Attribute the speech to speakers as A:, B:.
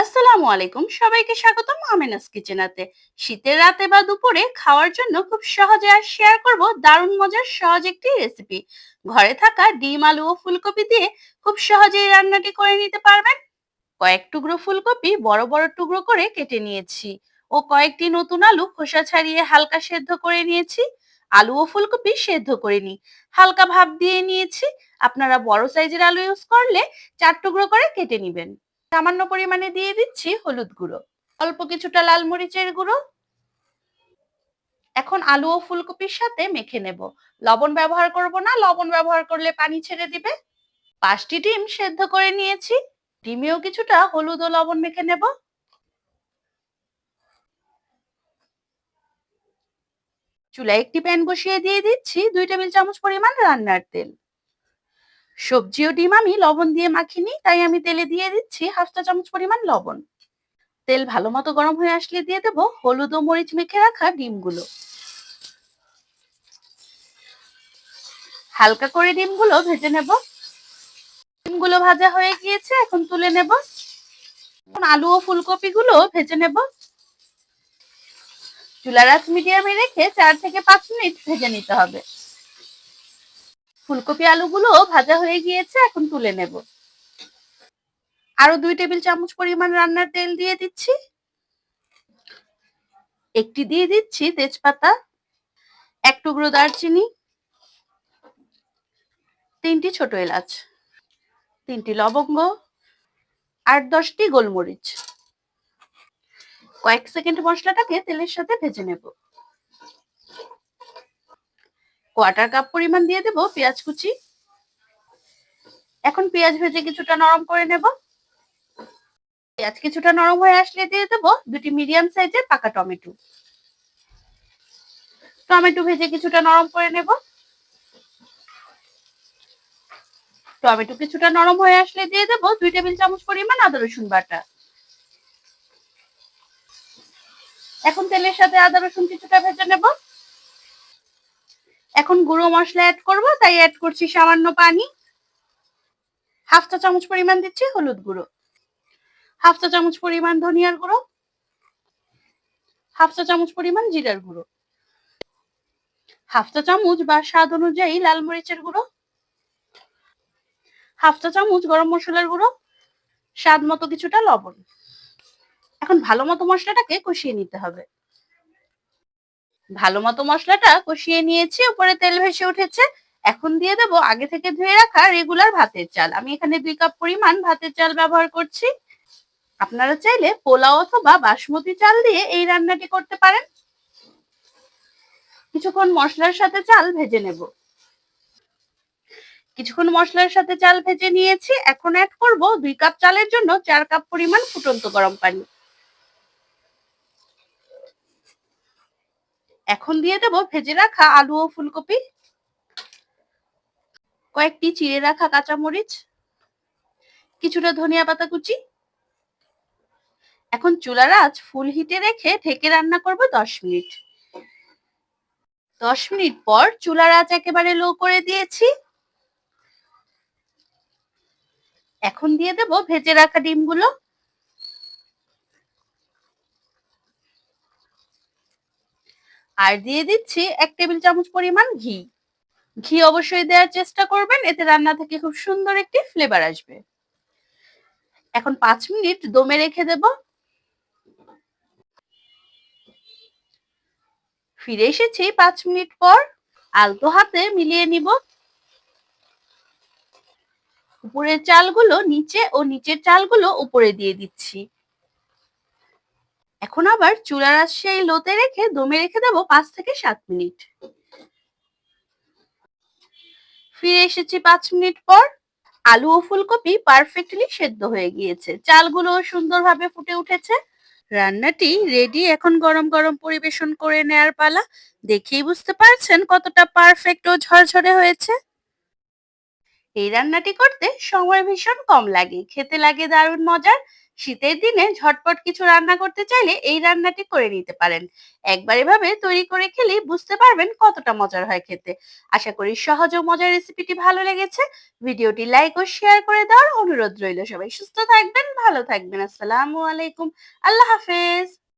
A: আসসালামু আলাইকুম। সবাইকে স্বাগতম আমেনাস কিচেনাতে শীতের রাতে বা দুপুরে খাওয়ার জন্য খুব সহজে আর শেয়ার করব দারুণ মজার সহজ একটি রেসিপি ঘরে থাকা ডিম, আলু ও ফুলকপি দিয়ে খুব সহজেই রান্নাটি করে নিতে পারবেন। কয়েক টুকরো ফুলকপি বড় বড় টুকরো করে কেটে নিয়েছি ও কয়েকটি নতুন আলু খোসা ছাড়িয়ে হালকা সেদ্ধ করে নিয়েছি। আলু ও ফুলকপি সেদ্ধ করে নিই হালকা ভাব দিয়ে নিয়েছি। আপনারা বড় সাইজের আলু ইউজ করলে চার টুকরো করে কেটে নেবেন। সামান্য পরিমাণে দিয়ে দিচ্ছি হলুদ গুঁড়ো। অল্প কিছুটা লাল মরিচের গুঁড়ো। এখন আলু ও ফুলকপির সাথে মেখে নেব। লবণ ব্যবহার করব না, লবণ ব্যবহার করলে পানি ছেড়ে দিবে। পাঁচটি ডিম সেদ্ধ করে নিয়েছি, ডিমেও কিছুটা হলুদ ও লবণ মেখে নেব। চুলায় একটি প্যান বসিয়ে দিয়ে দিচ্ছি, দুই টেবিল চামচ পরিমাণ রান্নার তেল। সবজি ও ডিম আমি লবণ দিয়ে মাখিনি, তাই আমি তেলে দিয়ে দিচ্ছি হাফ চা চামচ পরিমাণ লবণ। তেল ভালো মতো গরম হয়ে আসলে দিয়ে দেবো হলুদ ও মরিচ মেখে রাখা ডিমগুলো। হালকা করে ডিমগুলো ভেজে নেব। ডিমগুলো ভাজা হয়ে গিয়েছে, এখন তুলে নেব। এখন আলু ও ফুলকপি গুলো ভেজে নেব। চুলার আঁচ মিডিয়ামে রেখে চার থেকে পাঁচ মিনিট ভেজে নিতে হবে। ফুলকপি আলুগুলো ভাজা হয়ে গিয়েছে, এখন তুলে নেব। আরও দুই টেবিল চামচ পরিমাণ রান্নার তেল দিয়ে দিচ্ছি। একটি দিয়ে দিচ্ছি তেজপাতা, এক টুকরো দারচিনি, তিনটি ছোট এলাচ, তিনটি লবঙ্গ আট দশটি গোলমরিচ। কয়েক সেকেন্ড মশলাটাকে তেলের সাথে ভেজে নেব। কোয়ার্টার কাপ পরিমাণ দিয়ে দেব পেঁয়াজ কুচি। এখন পেঁয়াজ ভেজে কিছুটা নরম করে নেব। পেঁয়াজ কিছুটা নরম হয়ে আসলে দিয়ে দেব দুটি মিডিয়াম সাইজের পাকা টমেটো। টমেটো ভেজে কিছুটা নরম করে নেব। টমেটো কিছুটা নরম হয়ে আসলে দিয়ে দেব দুই টেবিল চামচ পরিমাণ আদা রসুন বাটা। এখন তেলের সাথে আদা রসুন কিছুটা ভেজে নেব। এখন গুঁড়ো মশলা অ্যাড করব, তাই অ্যাড করছি সামান্য পানি। হাফ চা চামচ পরিমাণ দিচ্ছি হলুদ গুঁড়ো। হাফ চা চামচ পরিমাণ ধনিয়ার গুঁড়ো। হাফ চা চামচ পরিমাণ জিরার গুঁড়ো। হাফ চা চামচ বা স্বাদ অনুযায়ী লাল মরিচের গুঁড়ো। হাফ চা চামচ গরম মশলার গুঁড়ো। স্বাদ মতো কিছুটা লবণ। এখন ভালো মতো মশলাটাকে কষিয়ে নিতে হবে। ভালো মতো মশলাটা কষিয়ে নিয়েছি, উপরে তেল ভেসে উঠেছে। এখন দিয়ে দেব আগে থেকে ধুয়ে রাখা রেগুলার ভাতের চাল। আমি এখানে দুই কাপ পরিমাণ ভাতের চাল ব্যবহার করছি। আপনারা চাইলে পোলাও অথবা বাসমতি চাল দিয়ে এই রান্নাটি করতে পারেন। কিছুক্ষণ মশলার সাথে চাল ভেজে নেব। কিছুক্ষণ মশলার সাথে চাল ভেজে নিয়েছি। এখন অ্যাড করব দুই কাপ চালের জন্য চার কাপ পরিমাণ ফুটন্ত গরম পানি। এখন দিয়ে দেব ভেজে রাখা আলু ও ফুলকপি। কয়েকটি চিড়ে রাখা কাঁচামরিচ, কিছুটা ধনিয়া পাতা কুচি। এখন চুলার আঁচ ফুল হিটে রেখে ঢেকে রান্না করব দশ মিনিট। দশ মিনিট পর চুলার আঁচ একেবারে লো করে দিয়েছি। এখন দিয়ে দেব ভেজে রাখা ডিমগুলো। আর দিয়ে দিচ্ছি এক টেবিল চামচ পরিমাণ ঘি। ঘি অবশ্যই দেওয়ার চেষ্টা করবেন, এতে রান্না থেকে খুব সুন্দর একটি ফ্লেভার আসবে। এখন পাঁচ মিনিট দমে রেখে দেব। ফিরে এসেছি পাঁচ মিনিট পর, আলতো হাতে মিলিয়ে নিব। উপরের চালগুলো নিচে ও নিচের চালগুলো উপরে দিয়ে দিচ্ছি। এখন আবার চুলার সেই লোতে রেখে দমে রেখে দেবো পাঁচ থেকে সাত মিনিট। ফিরে এসেছি পাঁচ মিনিট পর। আলু ও ফুলকপি পারফেক্টলি সেদ্ধ হয়ে গিয়েছে। চালগুলো সুন্দরভাবে ফুটে উঠেছে। রান্নাটি রেডি এখন গরম গরম পরিবেশন করে নেয়ার পালা। দেখেই বুঝতে পারছেন কতটা পারফেক্ট ও ঝরঝরে হয়েছে। এই রান্নাটি করতে সময় ভীষণ কম লাগে। খেতে লাগে দারুণ মজার। শীতের দিনে ঝটপট কিছু রান্না করতে চাইলে এই রান্নাটি করে নিতে পারেন। একবার এভাবে তৈরি করে খেলেই বুঝতে পারবেন কতটা মজার হয় খেতে। আশা করি সহজ ও মজার রেসিপিটি ভালো লেগেছে। ভিডিওটি লাইক ও শেয়ার করে দেওয়ার অনুরোধ রইল। সবাই সুস্থ থাকবেন, ভালো থাকবেন। আসসালামু আলাইকুম। আল্লাহ হাফেজ।